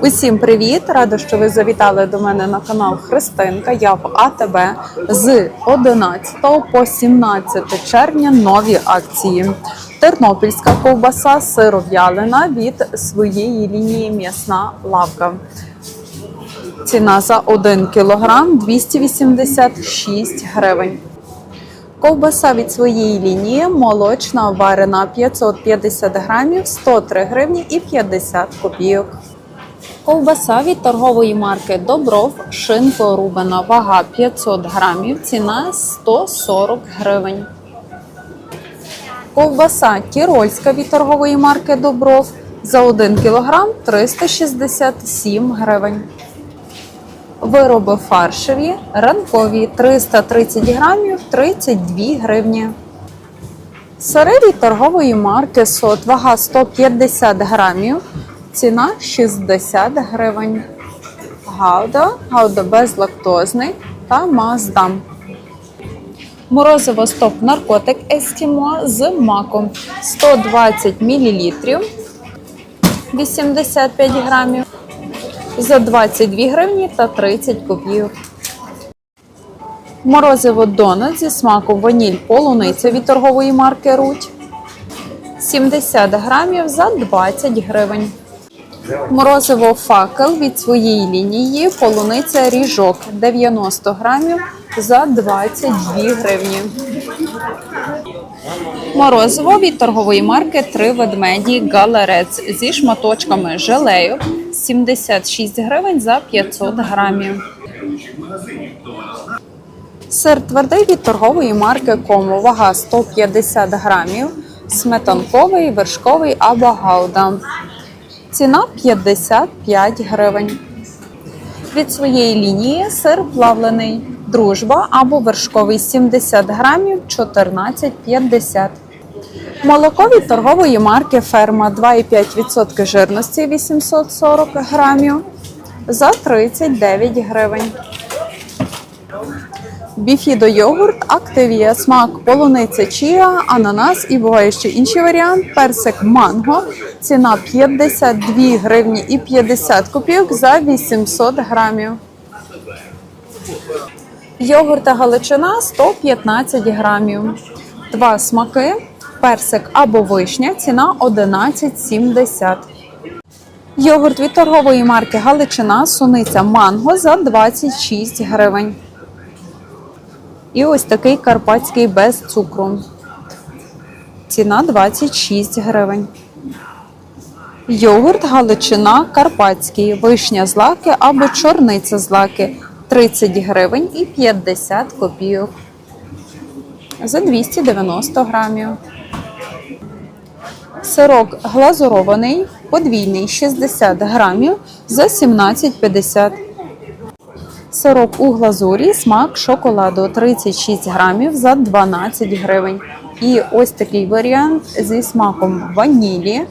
Усім привіт! Рада, що ви завітали до мене на канал Христинка. Я в АТБ з 11 по 17 червня нові акції. Тернопільська ковбаса сиров'ялина від своєї лінії м'ясна лавка. Ціна за 1 кг 286 гривень. Ковбаса від своєї лінії молочна варена 550 грамів 103 гривні і 50 копійок. Ковбаса від торгової марки Добров шинко рубана вага 500 грамів, ціна 140 гривень. Ковбаса тірольська від торгової марки Добров за 1 кг 367 гривень. Вироби фаршеві ранкові 330 грамів 32 гривні. Сири від торгової марки Сот, вага 150 грамів, ціна 60 гривень. Гауда, гауда безлактозний та маздам. Морозиво стоп наркотик Ескімо з маком 120 мл 85 грамів за 22 гривні та 30 копійок. Морозиво Донат зі смаком ваніль полуниця від торгової марки Руть 70 грамів за 20 гривень. Морозиво факел від своєї лінії полуниця ріжок 90 грамів за 22 гривні. Морозиво від торгової марки Три ведмеді галерець зі шматочками желею 76 гривень за 500 грамів. Сир твердий від торгової марки Комо. Вага 150 грамів. Сметанковий, вершковий або гауда. Ціна 55 гривень. Від своєї лінії сир плавлений. Дружба або вершковий 70 грамів 14,50. Молоко від торгової марки Ферма 2,5% жирності 840 грамів за 39 гривень. Біфідо йогурт Активія, смак полуниця чія, ананас і буває ще інший варіант. Персик манго. Ціна 52 гривні і 50 копійок за 800 грамів. Йогурта Галичина 115 грамів. Два смаки. Персик або вишня. Ціна 11,70. Йогурт від торгової марки Галичина суниця манго за 26 гривень. І ось такий карпатський без цукру. Ціна 26 гривень. Йогурт Галичина Карпатський, вишня злаки або чорниця злаки 30 гривень і 50 копійок. За 290 грамів. Сирок глазурований, подвійний 60 грамів за 17,50 Сироп у глазурі, смак шоколаду 36 грамів за 12 гривень. І ось такий варіант зі смаком ванілі.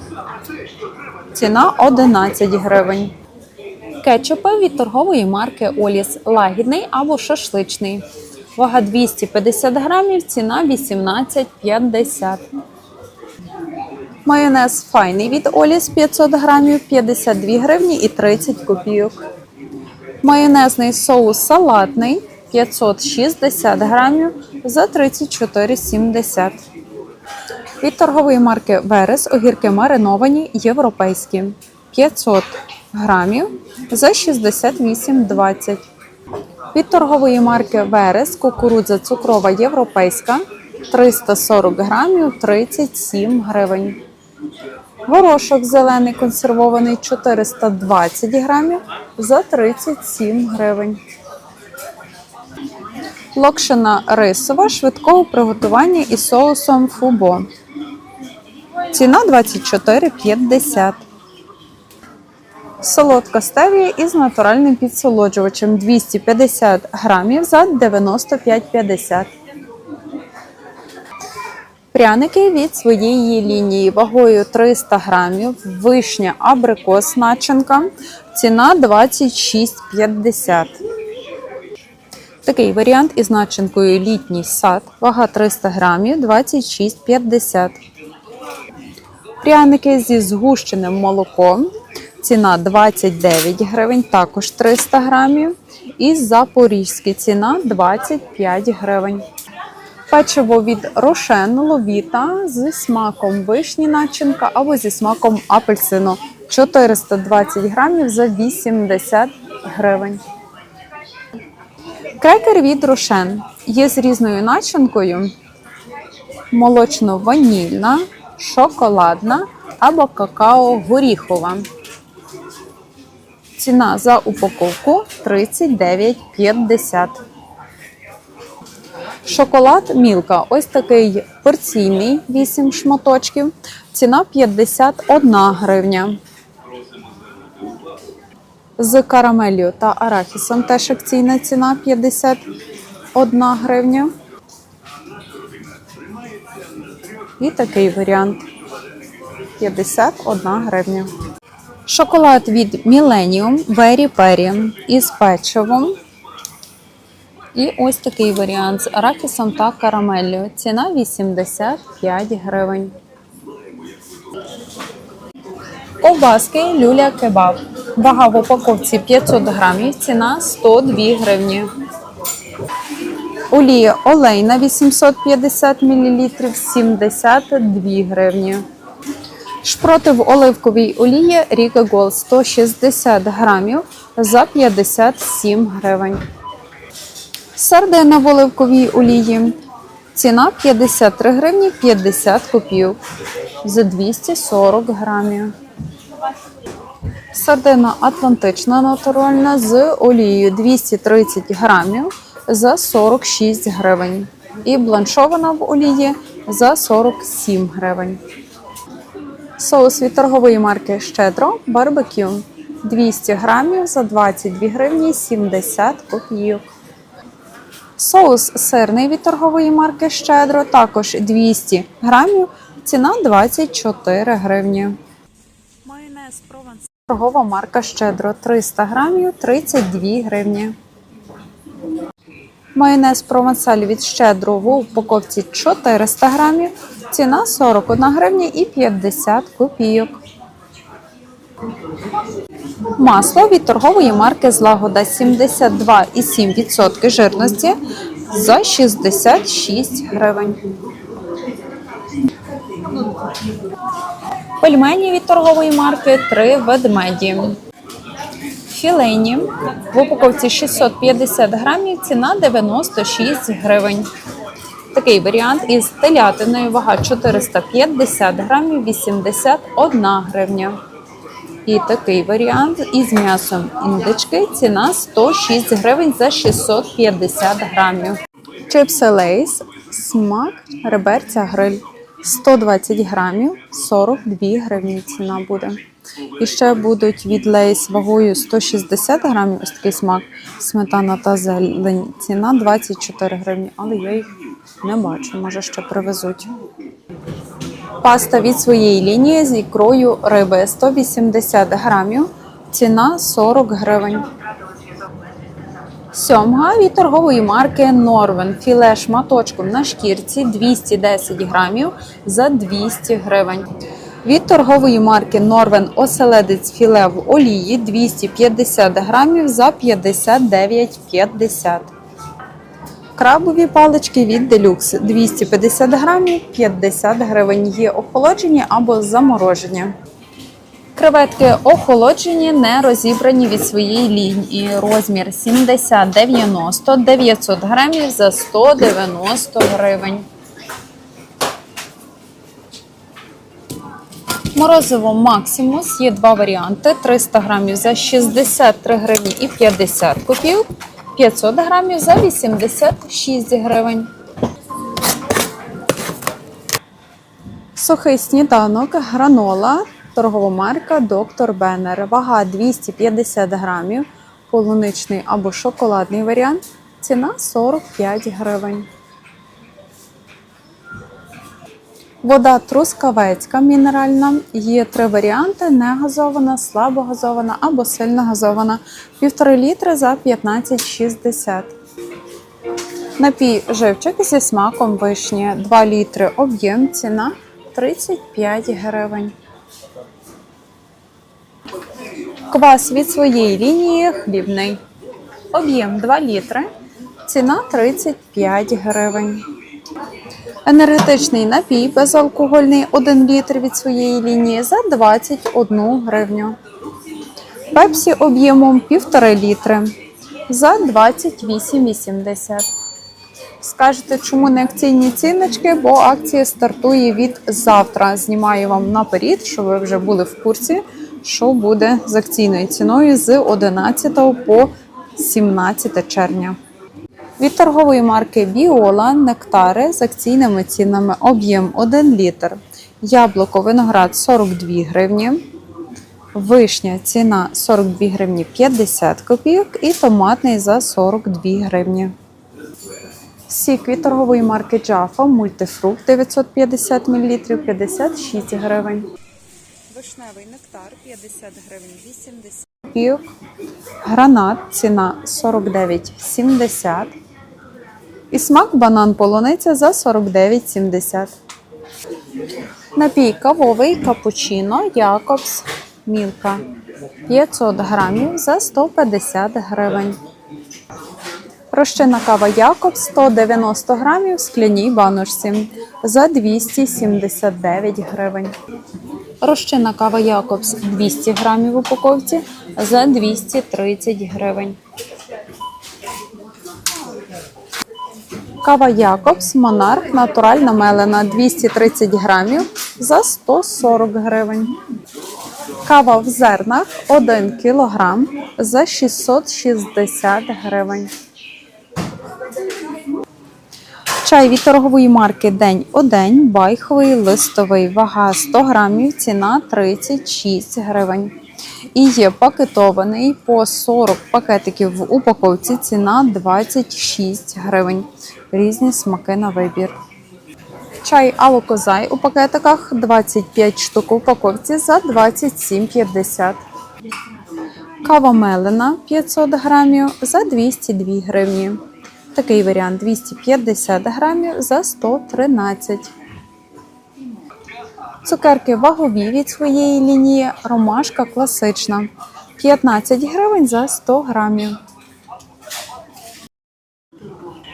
Ціна 11 гривень. Кетчупи від торгової марки Оліс лагідний або шашличний. Вага 250 грамів, ціна 18,50. Майонез файний від Оліс 500 грамів, 52 гривні і 30 копійок. Майонезний соус салатний 560 грамів за 34,70. Від торгової марки Верес огірки мариновані європейські 500 грамів за 68,20. Від торгової марки Верес кукурудза цукрова європейська 340 грамів 37 гривень. Горошок зелений консервований 420 грамів за 37 гривень. Локшина рисова швидкого приготування із соусом фубо. Ціна 24,50. Солодка стевія із натуральним підсолоджувачем 250 грамів за 95,50. Пряники від своєї лінії вагою 300 грамів, вишня абрикос начинка, ціна 26,50. Такий варіант із начинкою літній сад, вага 300 грамів, 26,50. Пряники зі згущеним молоком, ціна 29 гривень, також 300 грамів. І запорізький ціна 25 гривень. Печиво від Рошен Ловіта зі смаком вишні начинка або зі смаком апельсину 420 грамів за 80 гривень. Крекер від Рошен є з різною начинкою: молочно-ванільна, шоколадна або какао-горіхова. Ціна за упаковку 39,50. Шоколад Мілка. Ось такий порційний 8 шматочків. Ціна 51 гривня. З карамелью та арахісом теж акційна ціна 51 гривня. І такий варіант 51 гривня. Шоколад від Millennium Very Perry із печивом. І ось такий варіант з арахісом та карамеллю. Ціна 85 гривень. Ковбаски люля кебаб. Вага в упаковці 500 грамів, ціна 102 гривні. Олія олейна 850 мл 72 гривні. Шпроти в оливковій олії Ріга Гол 160 грамів за 57 гривень. Сардина в оливковій олії. Ціна 53 гривні 50 копійок за 240 грамів. Сардина Атлантична натуральна з олією 230 грамів за 46 гривень. І бланшована в олії за 47 гривень. Соус від торгової марки Щедро барбекю 200 грамів за 22 гривні 70 копійок. Соус сирний від торгової марки Щедро також 200 грамів, ціна 24 гривні. Майонез Прованс. Торгова марка Щедро 300 грамів 32 гривні. Майонез Провансаль від Щедро в упаковці 400 грамів, ціна 41 гривня і 50 копійок. Масло від торгової марки Злагода 72,7% жирності за 66 гривень. Пельмені від торгової марки 3 ведмеді. Філейні в упаковці 650 грамів, ціна 96 гривень. Такий варіант із телятиною, вага 450 грамів, 81 гривня. І такий варіант із м'ясом індички, ціна 106 гривень за 650 грамів. Чипси Лейс, смак, реберця гриль. 120 грамів, 42 гривні ціна буде. І ще будуть від Лейс вагою 160 грамів, ось такий смак, сметана та зелень. Ціна 24 гривні, але я їх не бачу, може ще привезуть. Паста від своєї лінії з ікрою риби 180 грамів, ціна 40 гривень. Сьомга від торгової марки Норвен. Філе шматочком на шкірці 210 грамів за 200 гривень. Від торгової марки Норвен оселедець філе в олії 250 грамів за 59,50. Крабові палички від Делюкс 250 грамів 50 гривень. Є охолоджені або заморожені. Креветки охолоджені, не розібрані від своєї лінії. Розмір 70-90, 900 грамів за 190 гривень. Морозиво Максимус є два варіанти: 300 грамів за 63 гривні і 50 копійок, 500 грамів за 86 гривень. Сухий сніданок, гранола, торгова марка Доктор Беннер. Вага 250 грамів, полуничний або шоколадний варіант. Ціна 45 гривень. Вода трускавецька мінеральна. Є три варіанти: негазована, слабогазована або сильно газована. Півтори літри за 15,60. Напій живчик зі смаком вишні. 2 літри об'єм. Ціна 35 гривень. Квас від своєї лінії хлібний. Об'єм 2 літри. Ціна 35 гривень. Енергетичний напій безалкогольний 1 літр від своєї лінії за 21 гривню. Пепсі об'ємом 1,5 літри за 28,80. Скажете, чому не акційні ціночки? Бо акція стартує від завтра. Знімаю вам наперед, щоб ви вже були в курсі, що буде з акційною ціною з 11 по 17 червня. Від торгової марки Біола нектари з акційними цінами об'єм 1 літр. Яблуко виноград 42 гривні. Вишня ціна 42 гривні 50 копійок і томатний за 42 гривні. Сік від торгової марки Джафа мультифрукт 950 мл 56 гривень. Вишневий нектар 50 гривень 80 копійок. Гранат ціна 49,70. І смак банан полуниця за 49,70. Напій кавовий капучино Якобс Мілка 500 грамів за 150 гривень. Розчинна кава Якобс 190 грамів в скляній баночці за 279 гривень. Розчинна кава Якобс 200 грамів в упаковці за 230 гривень. Кава Якобс Монарх натуральна мелена 230 грамів за 140 гривень. Кава в зернах 1 кілограм за 660 гривень. Чай від торгової марки День о байховий листовий, вага 100 грамів, ціна 36 гривень. І є пакетований по 40 пакетиків в упаковці, ціна 26 гривень. Різні смаки на вибір. Чай Алокозай у пакетиках 25 штук у упаковці за 27,50. Кава мелена 500 грамів за 202 гривні. Такий варіант 250 грамів за 113. Цукерки вагові від своєї лінії ромашка класична 15 гривень за 100 грамів.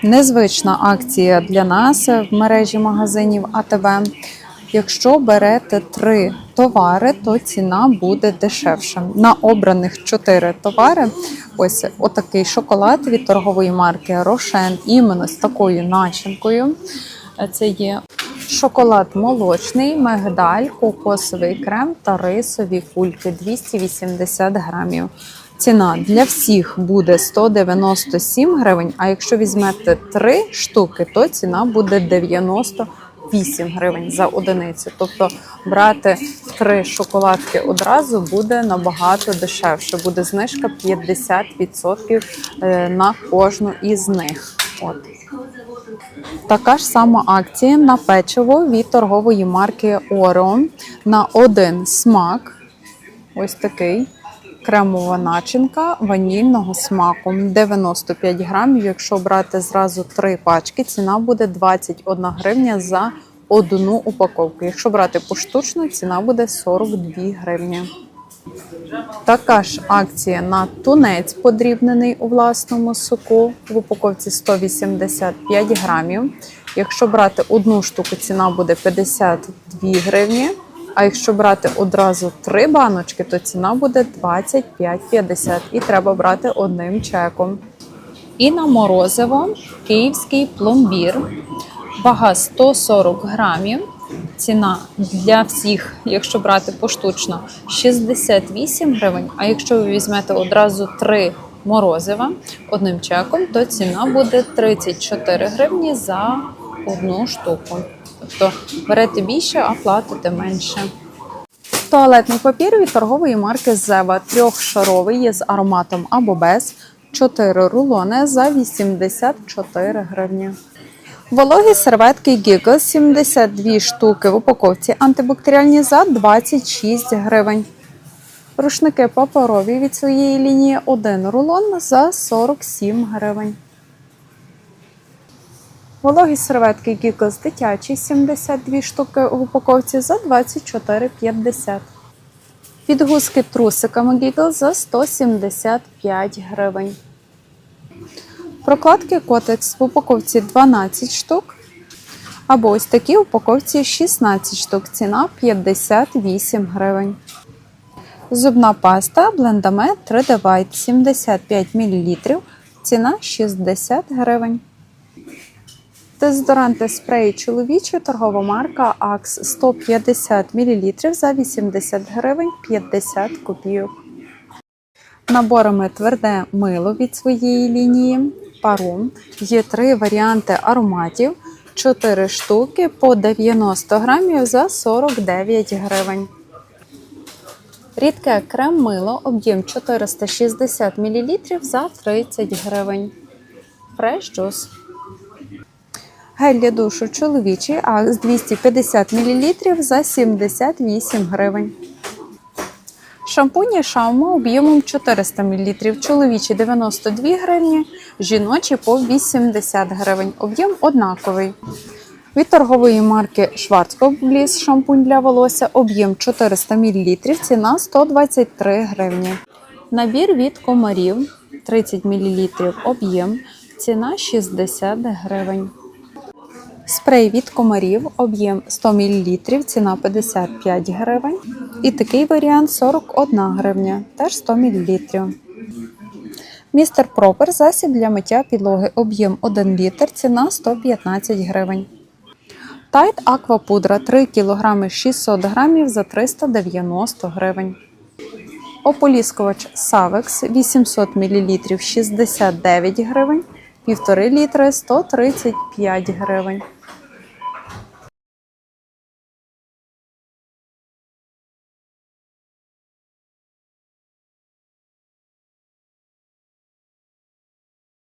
Незвична акція для нас в мережі магазинів АТБ. Якщо берете три товари, то ціна буде дешевша. На обраних чотири товари, ось отакий шоколад від торгової марки Рошен, іменно з такою начинкою. Це є шоколад молочний, мигдаль, кокосовий крем та рисові кульки 280 грамів. Ціна для всіх буде 197 гривень, а якщо візьмете 3 штуки, то ціна буде 98 гривень за одиницю. Тобто брати 3 шоколадки одразу буде набагато дешевше. Буде знижка 50% е, на кожну із них. От. Така ж сама акція на печиво від торгової марки Орео на один смак. Ось такий кремова начинка ванільного смаку 95 грамів. Якщо брати зразу три пачки, ціна буде 21 гривня за одну упаковку. Якщо брати поштучно, ціна буде 42 гривні. Така ж акція на тунець подрібнений у власному соку в упаковці 185 грамів. Якщо брати одну штуку, ціна буде 52 гривні. А якщо брати одразу три баночки, то ціна буде 25,50 і треба брати одним чеком. І на морозиво київський пломбір. Вага 140 грамів. Ціна для всіх, якщо брати поштучно, 68 гривень. А якщо ви візьмете одразу три морозива одним чеком, то ціна буде 34 гривні за одну штуку. Тобто берете більше, а платите менше. Туалетний папір від торгової марки Зева трьохшаровий є з ароматом або без 4 рулони за 84 гривні. Вологі серветки Giggle 72 штуки в упаковці антибактеріальні за 26 гривень. Рушники паперові від своєї лінії 1 рулон за 47 гривень. Вологі серветки Giggle дитячі 72 штуки в упаковці за 24,50. Підгузки трусиками Giggle за 175 гривень. Прокладки Котекс в упаковці 12 штук. Або ось такі в упаковці 16 штук. Ціна 58 гривень. Зубна паста Blendamед 3D White 75 мл. Ціна 60 гривень. Дезодоранти спреї чоловічі, торгова марка Axe 150 мл за 80 гривень 50 копійок. Наборами тверде мило від своєї лінії парум. Є три варіанти ароматів, 4 штуки по 90 грамів за 49 гривень. Рідке крем мило, об'єм 460 мл за 30 гривень. Fresh Juice. Гель для душу чоловічий Акс 250 мл за 78 гривень. Шампуні Шаума об'ємом 400 мл, чоловічі 92 гривні, жіночі по 80 гривень. Об'єм однаковий. Від торгової марки Schwarzkopf Bliss шампунь для волосся, об'єм 400 мл, ціна 123 гривні. Набір від комарів 30 мл, об'єм, ціна 60 гривень. Спрей від комарів, об'єм 100 мл, ціна 55 гривень. І такий варіант 41 гривня, теж 100 мл. Містер Пропер засіб для миття підлоги, об'єм 1 літр, ціна 115 гривень. Тайт Аквапудра 3 кг 600 грамів за 390 гривень. Ополіскувач Савекс 800 мл 69 гривень, 1,5 літри 135 гривень.